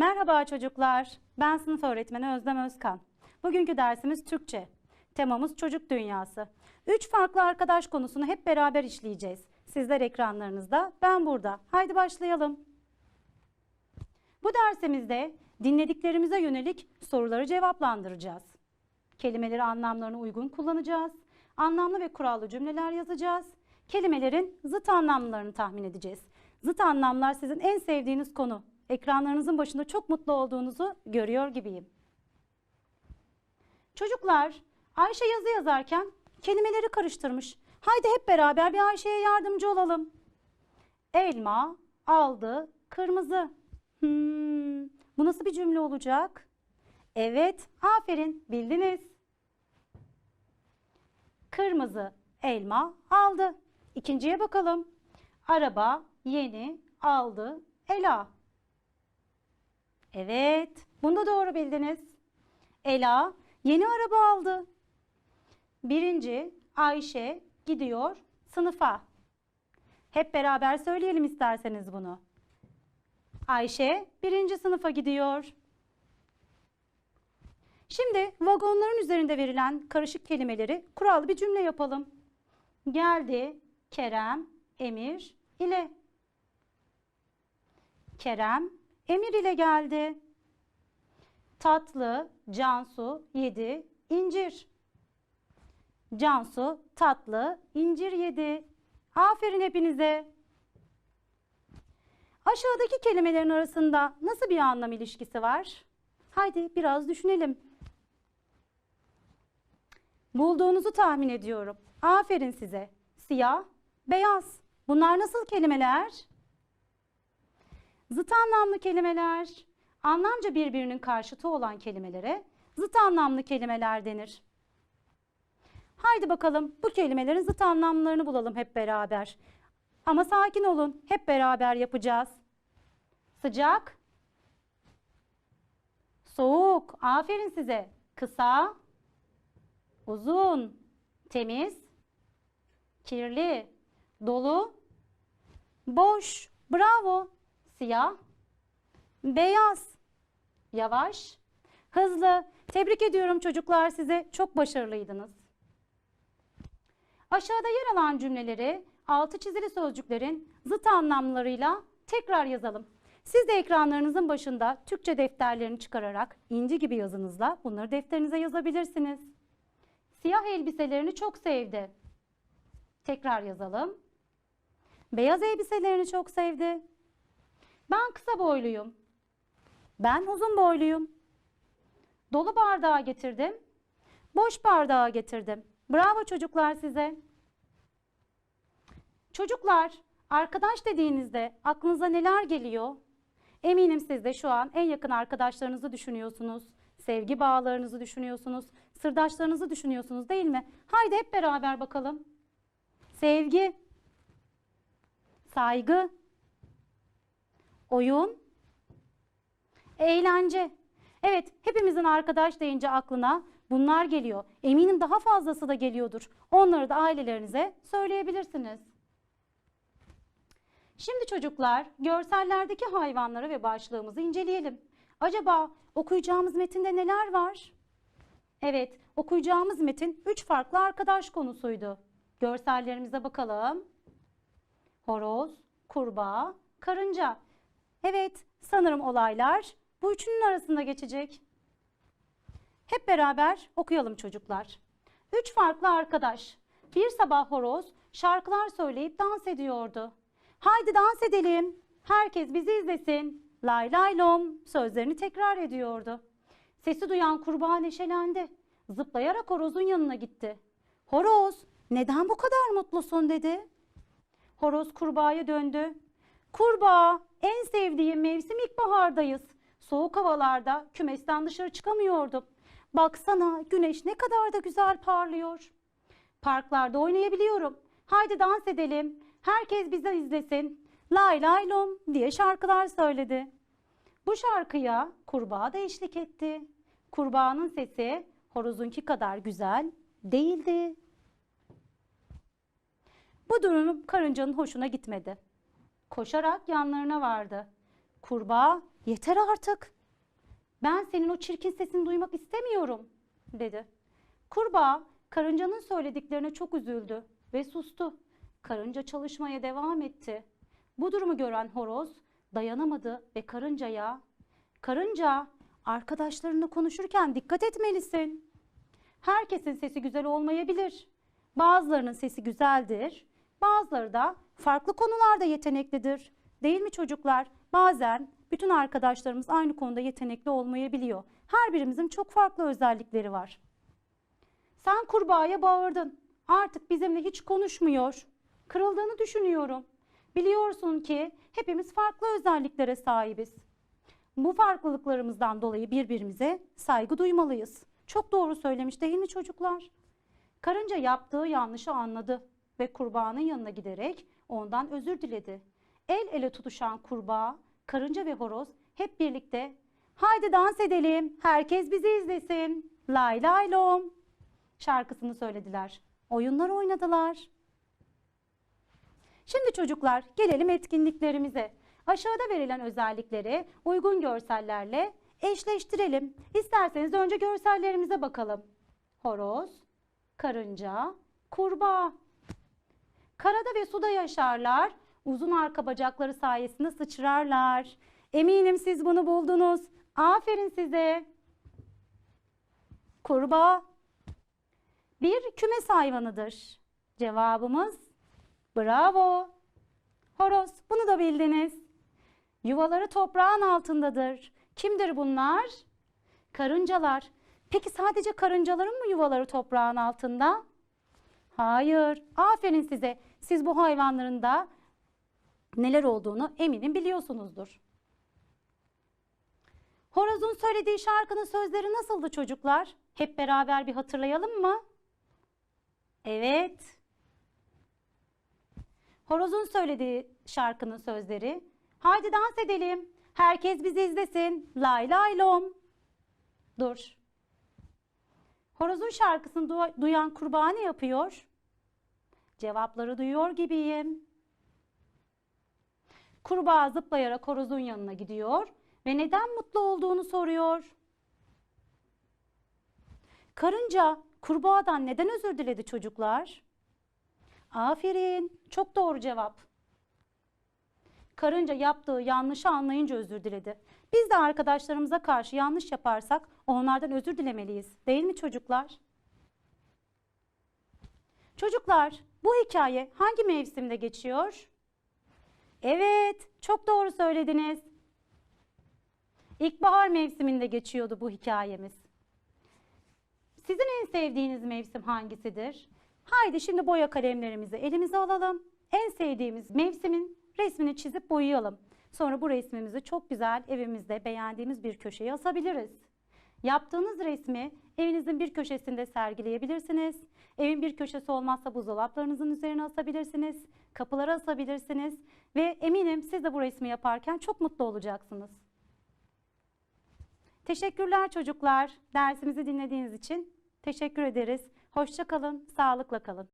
Merhaba çocuklar. Ben sınıf öğretmeni Özlem Özkan. Bugünkü dersimiz Türkçe. Temamız çocuk dünyası. Üç farklı arkadaş konusunu hep beraber işleyeceğiz. Sizler ekranlarınızda, ben burada. Haydi başlayalım. Bu dersimizde dinlediklerimize yönelik soruları cevaplandıracağız. Kelimeleri anlamlarına uygun kullanacağız. Anlamlı ve kurallı cümleler yazacağız. Kelimelerin zıt anlamlarını tahmin edeceğiz. Zıt anlamlar sizin en sevdiğiniz konu. Ekranlarınızın başında çok mutlu olduğunuzu görüyor gibiyim. Çocuklar, Ayşe yazı yazarken kelimeleri karıştırmış. Haydi hep beraber bir Ayşe'ye yardımcı olalım. Elma, aldı, kırmızı. Hmm, bu nasıl bir cümle olacak? Evet, aferin, bildiniz. Kırmızı elma aldı. İkinciye bakalım. Araba yeni aldı Ela. Evet, bunu da doğru bildiniz. Ela yeni araba aldı. Birinci Ayşe gidiyor sınıfa. Hep beraber söyleyelim isterseniz bunu. Ayşe birinci sınıfa gidiyor. Şimdi vagonların üzerinde verilen karışık kelimeleri kurallı bir cümle yapalım. Geldi Kerem Emir ile. Kerem Emir ile geldi. Tatlı Cansu yedi incir. Cansu tatlı incir yedi. Aferin hepinize. Aşağıdaki kelimelerin arasında nasıl bir anlam ilişkisi var? Haydi biraz düşünelim. Bulduğunuzu tahmin ediyorum. Aferin size. Siyah, beyaz. Bunlar nasıl kelimeler? Zıt anlamlı kelimeler. Anlamca birbirinin karşıtı olan kelimelere zıt anlamlı kelimeler denir. Haydi bakalım bu kelimelerin zıt anlamlarını bulalım hep beraber. Ama sakin olun. Hep beraber yapacağız. Sıcak, soğuk. Aferin size. Kısa, uzun, temiz, kirli, dolu, boş, bravo, siyah, beyaz, yavaş, hızlı. Tebrik ediyorum çocuklar size. Çok başarılıydınız. Aşağıda yer alan cümleleri altı çizili sözcüklerin zıt anlamlarıyla tekrar yazalım. Siz de ekranlarınızın başında Türkçe defterlerini çıkararak inci gibi yazınızla bunları defterinize yazabilirsiniz. Siyah elbiselerini çok sevdi. Tekrar yazalım. Beyaz elbiselerini çok sevdi. Ben kısa boyluyum. Ben uzun boyluyum. Dolu bardağı getirdim. Boş bardağı getirdim. Bravo çocuklar size. Çocuklar, arkadaş dediğinizde aklınıza neler geliyor? Eminim siz de şu an en yakın arkadaşlarınızı düşünüyorsunuz. Sevgi bağlarınızı düşünüyorsunuz. Sırdaşlarınızı düşünüyorsunuz değil mi? Haydi hep beraber bakalım. Sevgi, saygı, oyun, eğlence. Evet, hepimizin arkadaş deyince aklına bunlar geliyor. Eminim daha fazlası da geliyordur. Onları da ailelerinize söyleyebilirsiniz. Şimdi çocuklar, görsellerdeki hayvanları ve başlığımızı inceleyelim. Acaba okuyacağımız metinde neler var? Evet, okuyacağımız metin üç farklı arkadaş konusuydu. Görsellerimize bakalım. Horoz, kurbağa, karınca. Evet, sanırım olaylar bu üçünün arasında geçecek. Hep beraber okuyalım çocuklar. Üç farklı arkadaş. Bir sabah horoz şarkılar söyleyip dans ediyordu. Haydi dans edelim. Herkes bizi izlesin. Lay lay lom sözlerini tekrar ediyordu. Sesi duyan kurbağa neşelendi. Zıplayarak horozun yanına gitti. Horoz neden bu kadar mutlusun dedi. Horoz kurbağaya döndü. Kurbağa en sevdiğim mevsim ilkbahardayız. Soğuk havalarda kümesten dışarı çıkamıyordum. Baksana güneş ne kadar da güzel parlıyor. Parklarda oynayabiliyorum. Haydi dans edelim. Herkes bizi izlesin. Lay lay lom diye şarkılar söyledi. Bu şarkıya kurbağa da eşlik etti. Kurbağanın sesi horozunki kadar güzel değildi. Bu durum karıncanın hoşuna gitmedi. Koşarak yanlarına vardı. Kurbağa yeter artık. Ben senin o çirkin sesini duymak istemiyorum dedi. Kurbağa karıncanın söylediklerine çok üzüldü ve sustu. Karınca çalışmaya devam etti. Bu durumu gören horoz dayanamadı ve karıncaya "Karınca, arkadaşlarınla konuşurken dikkat etmelisin. Herkesin sesi güzel olmayabilir. Bazılarının sesi güzeldir, bazıları da farklı konularda yeteneklidir. Değil mi çocuklar? Bazen bütün arkadaşlarımız aynı konuda yetenekli olmayabiliyor. Her birimizin çok farklı özellikleri var. Sen kurbağaya bağırdın. Artık bizimle hiç konuşmuyor. Kırıldığını düşünüyorum. Biliyorsun ki hepimiz farklı özelliklere sahibiz. Bu farklılıklarımızdan dolayı birbirimize saygı duymalıyız. Çok doğru söylemiş değil mi çocuklar? Karınca yaptığı yanlışı anladı ve kurbağanın yanına giderek ondan özür diledi. El ele tutuşan kurbağa, karınca ve horoz hep birlikte "Haydi dans edelim, herkes bizi izlesin. Lay lay lom." şarkısını söylediler. Oyunlar oynadılar. Şimdi çocuklar gelelim etkinliklerimize. Aşağıda verilen özellikleri uygun görsellerle eşleştirelim. İsterseniz önce görsellerimize bakalım. Horoz, karınca, kurbağa. Karada ve suda yaşarlar. Uzun arka bacakları sayesinde sıçrarlar. Eminim siz bunu buldunuz. Aferin size. Kurbağa bir kümes hayvanıdır. Cevabımız bravo. Horoz bunu da bildiniz. Yuvaları toprağın altındadır. Kimdir bunlar? Karıncalar. Peki sadece karıncaların mı yuvaları toprağın altında? Hayır. Aferin size. Siz bu hayvanların da neler olduğunu eminim biliyorsunuzdur. Horoz'un söylediği şarkının sözleri nasıldı çocuklar? Hep beraber bir hatırlayalım mı? Evet. Horoz'un söylediği şarkının sözleri. Haydi dans edelim. Herkes bizi izlesin. Lay lay lom. Dur. Horoz'un şarkısını du- duyan kurbağa ne yapıyor? Cevapları duyuyor gibiyim. Kurbağa zıplayarak horozun yanına gidiyor ve neden mutlu olduğunu soruyor. Karınca kurbağadan neden özür diledi çocuklar? Aferin. Çok doğru cevap. Karınca yaptığı yanlışı anlayınca özür diledi. Biz de arkadaşlarımıza karşı yanlış yaparsak onlardan özür dilemeliyiz. Değil mi çocuklar? Çocuklar, bu hikaye hangi mevsimde geçiyor? Evet, çok doğru söylediniz. İlkbahar mevsiminde geçiyordu bu hikayemiz. Sizin en sevdiğiniz mevsim hangisidir? Haydi şimdi boya kalemlerimizi elimize alalım. En sevdiğimiz mevsimin resmini çizip boyayalım. Sonra bu resmimizi çok güzel evimizde beğendiğimiz bir köşeye asabiliriz. Yaptığınız resmi evinizin bir köşesinde sergileyebilirsiniz. Evin bir köşesi olmazsa buzdolaplarınızın üzerine asabilirsiniz. Kapılara asabilirsiniz. Ve eminim siz de bu resmi yaparken çok mutlu olacaksınız. Teşekkürler çocuklar. Dersimizi dinlediğiniz için teşekkür ederiz. Hoşça kalın, sağlıkla kalın.